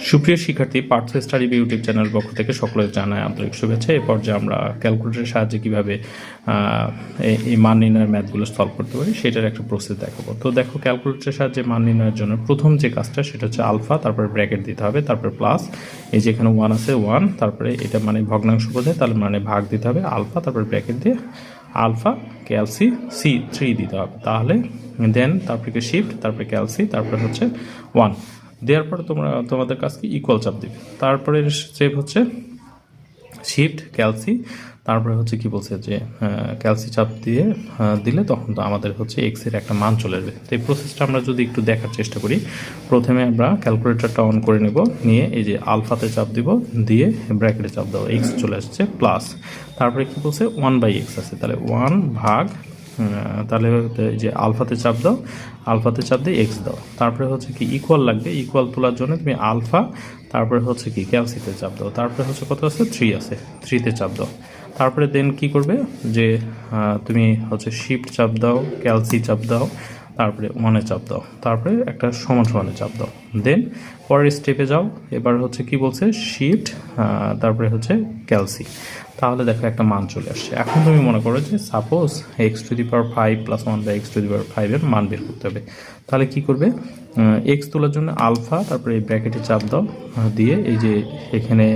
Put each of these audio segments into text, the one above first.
সুপ্রিয় শিক্ষার্থী, Partha study YouTube channel পক্ষ থেকে সকলের জানায় আন্তরিক শুভেচ্ছা। এই পর্যায়ে আমরা ক্যালকুলেটরের সাহায্যে কীভাবে এই- মান নির্ণয়ের ম্যাথগুলো সলভ করতে পারি সেটার একটা প্রসেস দেখাবো। তো দেখো, ক্যালকুলেটরের সাহায্যে মান নির্ণয়ের জন্য প্রথম যে কাজটা সেটা হচ্ছে আলফা, তারপরে ব্র্যাকেট দিতে হবে, তারপরে প্লাস, এই যে এখানে ওয়ান আছে, ওয়ান, তারপরে এটা মানে ভগ্নাংশ বোঝায়, তাহলে মানে ভাগ দিতে হবে আলফা, তারপরে ব্র্যাকেট দিয়ে আলফা, ক্যালসি, সি, থ্রি দিতে হবে। তাহলে, দেন তারপরে শিফট তারপরে ক্যালসি, তারপরে হচ্ছে ওয়ান। দেওয়ার পরে তোমরা তোমাদের কাছকে ইকুয়াল চাপ দিবে। তারপরে স্টেপ হচ্ছে শিফট ক্যালসি তারপরে হচ্ছে কি বলছে যে ক্যালসি চাপ দিয়ে দিলে তখন তো আমাদের হচ্ছে এক্সের একটা মান চলে আসবে। তো এই প্রসেসটা আমরা যদি একটু দেখার চেষ্টা করি, প্রথমে আমরা ক্যালকুলেটরটা অন করে নেব, নিয়ে এই যে আলফাতে চাপ দিব, দিয়ে ব্র্যাকেটে চাপ দেবো এক্স চলে আসছে প্লাস তারপরে কি বলছে? ওয়ান বাই এক্স আছে। তাহলে ওয়ান ভাগ তাহলে যে আলফাতে চাপ দাও, আলফাতে চাপ দিয়ে এক্স দাও। তারপরে হচ্ছে কি ইকুয়াল লাগবে ইকুয়াল তোলার জন্য তুমি আলফা, তারপরে হচ্ছে কি ক্যালসিতে চাপ দাও। তারপরে হচ্ছে কত আছে? থ্রি আছে থ্রিতে চাপ দাও। তারপরে দেন কি করবে? যে তুমি হচ্ছে শিফট চাপ দাও ক্যালসি চাপ দাও। তারপরে ওয়ানে চাপ দাও। তারপরে একটা সমান সমানে চাপ দাও। দেন পরের স্টেপে যাও। এবার হচ্ছে কি বলছে? শিফট তারপরে হচ্ছে ক্যালসি তাহলে দেখো একটা মান চলে আসছে। এখন তুমি মনে করো যে suppose x to the power five plus one by x to the power ফাইভের মান বের করতে হবে। তাহলে কি করবে? এক্স তোলার জন্য আলফা তারপরে এই ব্র্যাকেটে চাপ দাও। দিয়ে এই যে এখানে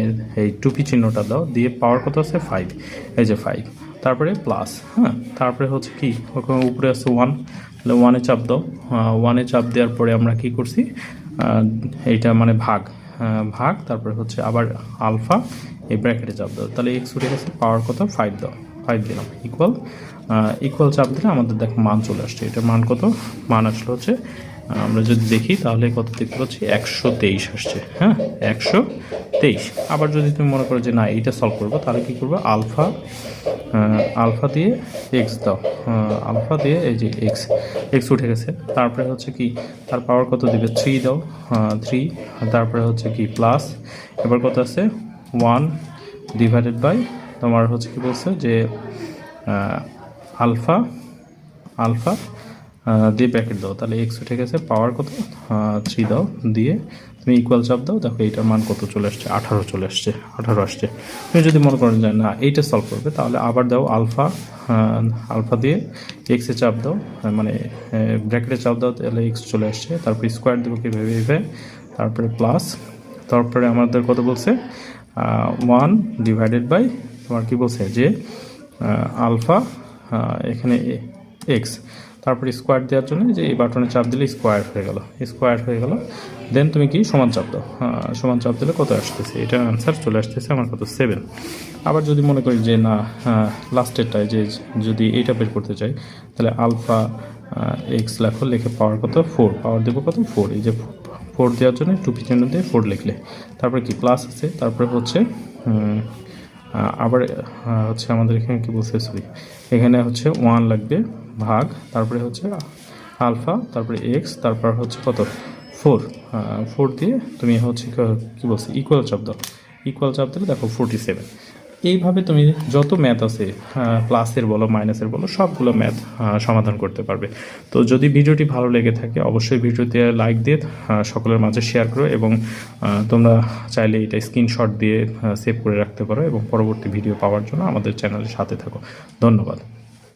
এই টুপি চিহ্নটা দাও। দিয়ে পাওয়ার কত আছে? ফাইভ এই যে ফাইভ তারপরে প্লাস হ্যাঁ? তারপরে হচ্ছে কি? ওখানে উপরে আছে ওয়ান তাহলে ওয়ানে চাপ দাও। ওয়ানে চাপ দেওয়ার পরে আমরা কি করছি? এইটা মানে ভাগ। ভাগ, তারপরে হচ্ছে আবার আলফা এই ব্র্যাকেটে চাপ দাও। তাহলে এক্স উঠে গেছে পাওয়ার কত? ফাইভ দাও। ফাইভ দিলাম ইকুয়াল ইকুয়াল চাপ দিলে আমাদের দেখো মান চলে আসছে। এটার মান কত? মান আসলে হচ্ছে আমরা যদি দেখি, তাহলে কত দেখতে পাচ্ছি? একশো তেইশ আসছে হ্যাঁ? একশো তেইশ। আবার যদি তুমি মনে করো যে না, এইটা সলভ করব, তাহলে কি করব? আলফা আলফা দিয়ে এক্স দাও। আলফা দিয়ে এই যে এক্স এক্স উঠে গেছে। তারপরে হচ্ছে কি? তার পাওয়ার কত দিবে? থ্রি দাও। থ্রি তারপরে হচ্ছে কি? প্লাস এবার কত আছে? ওয়ান ডিভাইডেড বাই তোমার হচ্ছে কি বলছে যে আলফা আলফা দিয়ে প্যাকেট দাও। তাহলে এক্স উঠে গেছে পাওয়ার কত? থ্রি দাও। দিয়ে তুমি ইকুয়াল চাপ দাও। দেখো এইটার মান কত চলে আসছে? আঠারো চলে আসছে। আঠারো আসছে। তুমি যদি মনে করেন যে না, এইটা সলভ করবে, তাহলে আবার দাও আলফা আলফা দিয়ে এক্সে চাপ দাও। মানে ব্র্যাকেটে চাপ দাও, তাহলে এক্স চলে আসছে। তারপরে স্কোয়ার দেবো কীভাবে এইভাবে তারপরে প্লাস তারপরে আমাদের কত বলছে? ওয়ান ডিভাইডেড বাই তোমার কী বলছে? যে আলফা এখানে এক্স তারপরে স্কোয়ার দেওয়ার জন্য যে এই বাটনে চাপ দিলে স্কোয়ার হয়ে গেল। স্কোয়ার হয়ে গেল। দেন তুমি কি সমান চাপ দাও। আহ, সমান চাপ দিলে কত আসতেছে? এটা অ্যান্সার চলে আসতেছে আমার কত? সেভেন আবার যদি মনে করি যে না লাস্টেরটায় যে যদি এইটা বের করতে চাই তাহলে আলফা এক্স লেখো লিখে পাওয়ার কত? ফোর পাওয়ার দেবো কত? ফোর এই যে ফোর দেওয়ার জন্য টুপি চিহ্ন দিয়ে ফোর লিখলে। তারপরে কি? প্লাস আছে। তারপরে হচ্ছে আবার হচ্ছে আমাদের এখানে কি বলছে? সরি এখানে হচ্ছে ওয়ান লাগবে। ভাগ, তারপরে হচ্ছে আলফা, তারপরে এক্স, তারপর হচ্ছে কত? ফোর। ফোর দিয়ে তুমি হচ্ছে কি- বলছে? ইকুয়াল চাপ দাও। ইকুয়াল চাপ দিলে দেখো ফোরটি সেভেন এইভাবে তুমি যত ম্যাথ আছে প্লাসের বলো মাইনাসের বলো, সবগুলো ম্যাথ সমাধান করতে পারবে। তো যদি ভিডিওটি ভালো লেগে থাকে, অবশ্যই ভিডিওতে লাইক দিয়ে সকলের মাঝে শেয়ার করো এবং তোমরা চাইলে এটা স্ক্রিনশট দিয়ে সেভ করে রাখতে পারো এবং পরবর্তী ভিডিও পাওয়ার জন্য আমাদের চ্যানেলের সাথে থাকো। ধন্যবাদ।